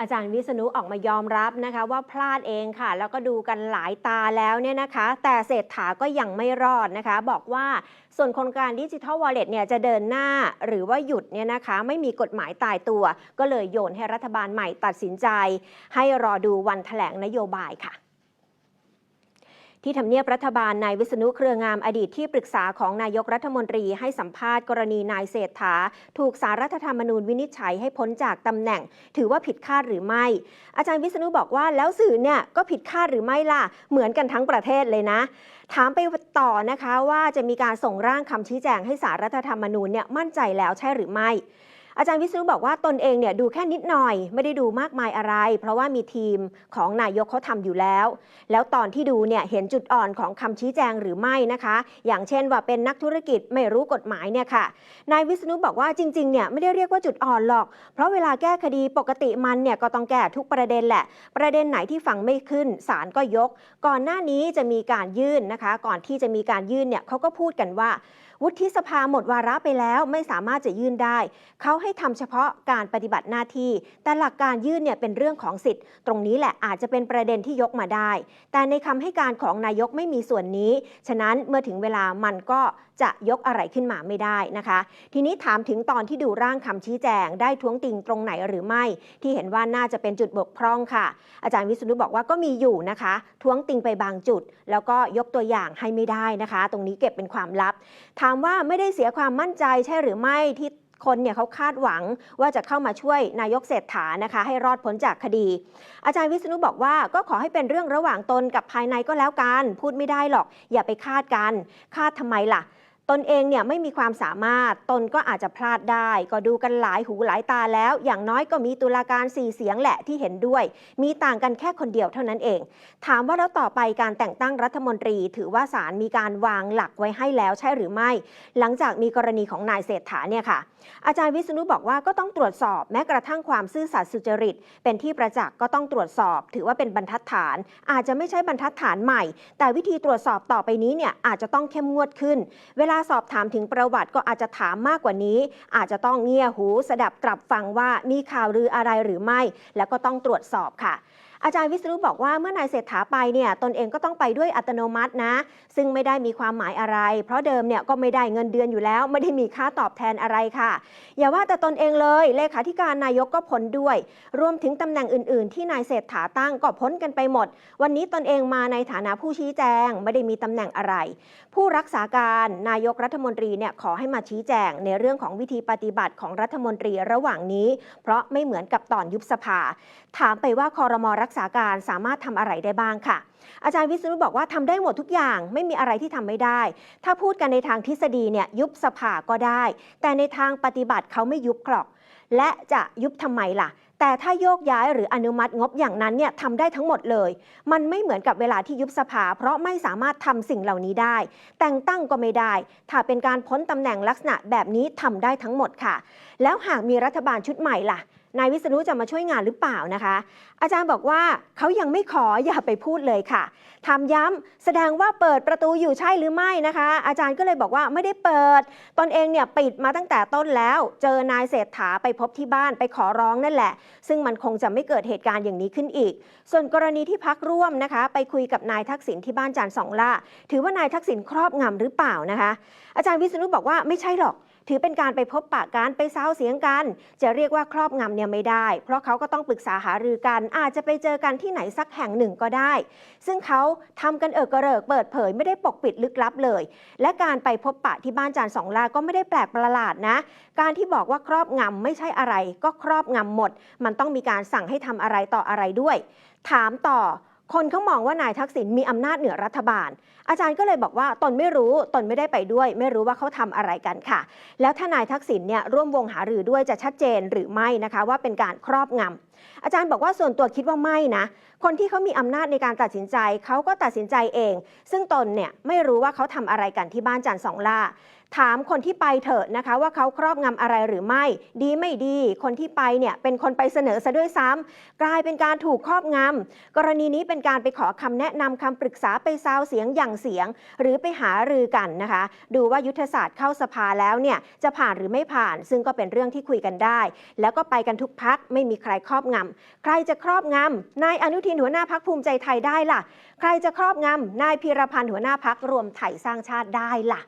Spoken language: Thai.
อาจารย์วิษณุออกมายอมรับนะคะว่าพลาดเองค่ะ แล้วก็ดูกันหลายตาแล้วเนี่ยนะคะ แต่เศรษฐาก็ยังไม่รอดนะคะ บอกว่าส่วนโครงการดิจิทัลวอลเล็ตเนี่ยจะเดินหน้าหรือว่าหยุดเนี่ยนะคะ ไม่มีกฎหมายตายตัว ก็เลยโยนให้รัฐบาลใหม่ตัดสินใจ ให้รอดูวันแถลงนโยบายค่ะ ที่ทำเนียบรัฐบาลนายวิษณุเครืองามอดีตที่ปรึกษาของนายกรัฐมนตรีให้สัมภาษณ์กรณีนายเศรษฐา ถูกสารรัฐธรรมนูญวินิจฉัยให้พ้นจากตำแหน่ง ถือว่าผิดคาดหรือไม่ อาจารย์วิษณุบอกว่าแล้วสื่อเนี่ยก็ผิดคาดหรือไม่ล่ะ เหมือนกันทั้งประเทศเลยนะ ถามไปต่อนะคะว่าจะมีการส่งร่างคำชี้แจงให้สารรัฐธรรมนูญเนี่ยมั่นใจแล้วใช่หรือไม่ อาจารย์วิษณุบอกว่าตนเองเนี่ยดูแค่นิดหน่อย ไม่ได้ดูมากมายอะไร เพราะว่ามีทีมของนายกเขาทำอยู่แล้ว แล้วตอนที่ดูเนี่ยเห็นจุดอ่อนของคำชี้แจงหรือไม่นะคะ อย่างเช่นว่าเป็นนักธุรกิจไม่รู้กฎหมายเนี่ยค่ะนายวิษณุบอกว่าจริงๆเนี่ยไม่ได้เรียกว่าจุดอ่อนหรอก เพราะเวลาแก้คดีปกติมันเนี่ยก็ต้องแก้ทุกประเด็นแหละ ประเด็นไหนที่ฟังไม่ขึ้นศาลก็ยก ก่อนหน้านี้จะมีการยื่นนะคะ ก่อนที่จะมีการยื่นเนี่ยเขาก็พูดกันว่า วุฒิสภาหมดวาระไปแล้วไม่สามารถจะยื่นได้เขาให้ทำเฉพาะการปฏิบัติหน้าที่ แต่หลักการยื่นเนี่ยเป็นเรื่องของสิทธิ์ ตรงนี้แหละอาจจะเป็นประเด็นที่ยกมาได้ แต่ในคำให้การของนายกไม่มีส่วนนี้ ฉะนั้นเมื่อถึงเวลามันก็จะยกอะไรขึ้นมาไม่ได้นะคะ ทีนี้ถามถึงตอนที่ดูร่างคำชี้แจง ได้ท้วงติงตรงไหนหรือไม่ ที่เห็นว่าน่าจะเป็นจุดบกพร่องค่ะ อาจารย์วิษณุบอกว่าก็มีอยู่นะคะ ท้วงติงไปบางจุด แล้วก็ยกตัวอย่างให้ไม่ได้นะคะ ตรงนี้เก็บเป็นความลับ ถามว่าไม่ได้เสียความมั่นใจใช่หรือไม่ที่ คนเนี่ยเขาคาดหวังว่าจะเข้ามาช่วยนายกเศรษฐานะคะ ให้รอดพ้นจากคดี อาจารย์วิษณุบอกว่าก็ขอให้เป็นเรื่องระหว่างตนกับภายในก็แล้วกัน พูดไม่ได้หรอก อย่าไปคาดกัน คาดทำไมล่ะ ตนเองเนี่ยไม่มีความสามารถ ตนก็อาจจะพลาดได้ ก็ดูกันหลายหูหลายตาแล้ว อย่างน้อยก็มีตุลาการสี่เสียงแหละที่เห็นด้วย มีต่างกันแค่คนเดียวเท่านั้นเอง ถามว่าแล้วต่อไปการแต่งตั้งรัฐมนตรี ถือว่าศาลมีการวางหลักไว้ให้แล้วใช่หรือไม่ หลังจากมีกรณีของนายเศรษฐาเนี่ยค่ะ อาจารย์วิษณุบอกว่าก็ต้องตรวจสอบแม้กระทั่งความซื่อสัตย์สุจริต เป็นที่ประจักษ์ก็ต้องตรวจสอบ ถือว่าเป็นบรรทัดฐาน อาจจะไม่ใช่บรรทัดฐานใหม่ แต่วิธีตรวจสอบต่อไปนี้เนี่ยอาจจะต้องเข้มงวดขึ้น เวลาาสอบถามถึงประวัติก็อาจจะถามมากกว่านี้ อาจจะต้องเงี่ยหูสดับกลับฟังว่ามีข่าวลืออะไรหรือไม่ แล้วก็ต้องตรวจสอบค่ะ อาจารย์วิษณุบอกว่าเมื่อนายเศรษฐาไปเนี่ยตนเองก็ต้องไปด้วยอัตโนมัตินะ ซึ่งไม่ได้มีความหมายอะไร เพราะเดิมเนี่ยก็ไม่ได้เงินเดือนอยู่แล้ว ไม่ได้มีค่าตอบแทนอะไรค่ะ อย่าว่าแต่ตนเองเลยเลขาธิการนายกก็พ้นด้วย รวมถึงตำแหน่งอื่น ๆ ที่นายเศรษฐาตั้งก็พ้นกันไปหมด วันนี้ตนเองมาในฐานะผู้ชี้แจง ไม่ได้มีตำแหน่งอะไร ผู้รักษาการนายกรัฐมนตรีเนี่ยขอให้มาชี้แจง ในเรื่องของวิธีปฏิบัติของรัฐมนตรีระหว่างนี้ เพราะไม่เหมือนกับตอนยุบสภา ถามไปว่าคอรมอรักักษาการสามารถทำอะไรได้บ้างค่ะ อาจารย์วิษณุบอกว่าทำได้หมดทุกอย่างไม่มีอะไรที่ทำไม่ได้ ถ้าพูดกันในทางทฤษฎีเนี่ยยุบสภาก็ได้ แต่ในทางปฏิบัติเขาไม่ยุบกรอก และจะยุบทำไมล่ะแต่ถ้าโยกย้ายหรืออนุมัติงบอย่างนั้นเนี่ยทำได้ทั้งหมดเลย มันไม่เหมือนกับเวลาที่ยุบสภา เพราะไม่สามารถทำสิ่งเหล่านี้ได้ แต่งตั้งก็ไม่ได้ ถ้าเป็นการพ้นตำแหน่งลักษณะแบบนี้ทำได้ทั้งหมดค่ะ แล้วหากมีรัฐบาลชุดใหม่ล่ะ นายวิษณุจะมาช่วยงานหรือเปล่านะคะ อาจารย์บอกว่าเขายังไม่ขออย่าไปพูดเลยค่ะถามย้ำแสดงว่าเปิดประตูอยู่ใช่หรือไม่นะคะ อาจารย์ก็เลยบอกว่าไม่ได้เปิด ตนเองเนี่ยปิดมาตั้งแต่ต้นแล้ว เจอนายเศรษฐาไปพบที่บ้านไปขอร้องนั่นแหละ ซึ่งมันคงจะไม่เกิดเหตุการณ์อย่างนี้ขึ้นอีก ส่วนกรณีที่พักร่วมนะคะ ไปคุยกับนายทักษิณที่บ้านจานสองล่า ถือว่านายทักษิณครอบงำหรือเปล่านะคะ อาจารย์วิษณุบอกว่าไม่ใช่หรอก ถือเป็นการไปพบปะกันไปเซ้าเสียงกัน จะเรียกว่าครอบงำเนี่ยไม่ได้ เพราะเขาก็ต้องปรึกษาหารือกัน อาจจะไปเจอกันที่ไหนสักแห่งหนึ่งก็ได้ ซึ่งเขาทำกันเออกระเริกเปิดเผยไม่ได้ปกปิดลึกลับเลย และการไปพบปะที่บ้านจานสองลาก็ไม่ได้แปลกประหลาดนะ การที่บอกว่าครอบงำไม่ใช่อะไร ก็ครอบงำหมด มันต้องมีการสั่งให้ทำอะไรต่ออะไรด้วย ถามต่อ คนเขามองว่านายทักษิณมีอำนาจเหนือรัฐบาล อาจารย์ก็เลยบอกว่าตนไม่รู้ตนไม่ได้ไปด้วย ไม่รู้ว่าเขาทำอะไรกันค่ะ แล้วถ้านายทักษิณเนี่ยร่วมวงหารือด้วยจะชัดเจนหรือไม่นะคะว่าเป็นการครอบงำอาจารย์บอกว่าส่วนตัวคิดว่าไม่นะ คนที่เขามีอำนาจในการตัดสินใจเขาก็ตัดสินใจเอง ซึ่งตนเนี่ยไม่รู้ว่าเขาทำอะไรกันที่บ้านจันทร์สองล่า ถามคนที่ไปเถอะนะคะ ว่าเขาครอบงำอะไรหรือไม่ ดีไม่ดี คนที่ไปเนี่ยเป็นคนไปเสนอซะด้วยซ้ำกลายเป็นการถูกครอบงำกรณีนี้เป็นการไปขอคำแนะนำคำปรึกษาไปซาวเสียงอย่างเสียง หรือไปหารือกันนะคะ ดูว่ายุทธศาสตร์เข้าสภาแล้วเนี่ยจะผ่านหรือไม่ผ่าน ซึ่งก็เป็นเรื่องที่คุยกันได้ แล้วก็ไปกันทุกพักไม่มีใครครอบงำใครจะครอบงำนายอนุทินหัวหน้าพักภูมิใจไทยได้ล่ะ ใครจะครอบงำนายพีรพันธ์หัวหน้าพักรวมไทยสร้างชาติได้ล่ะ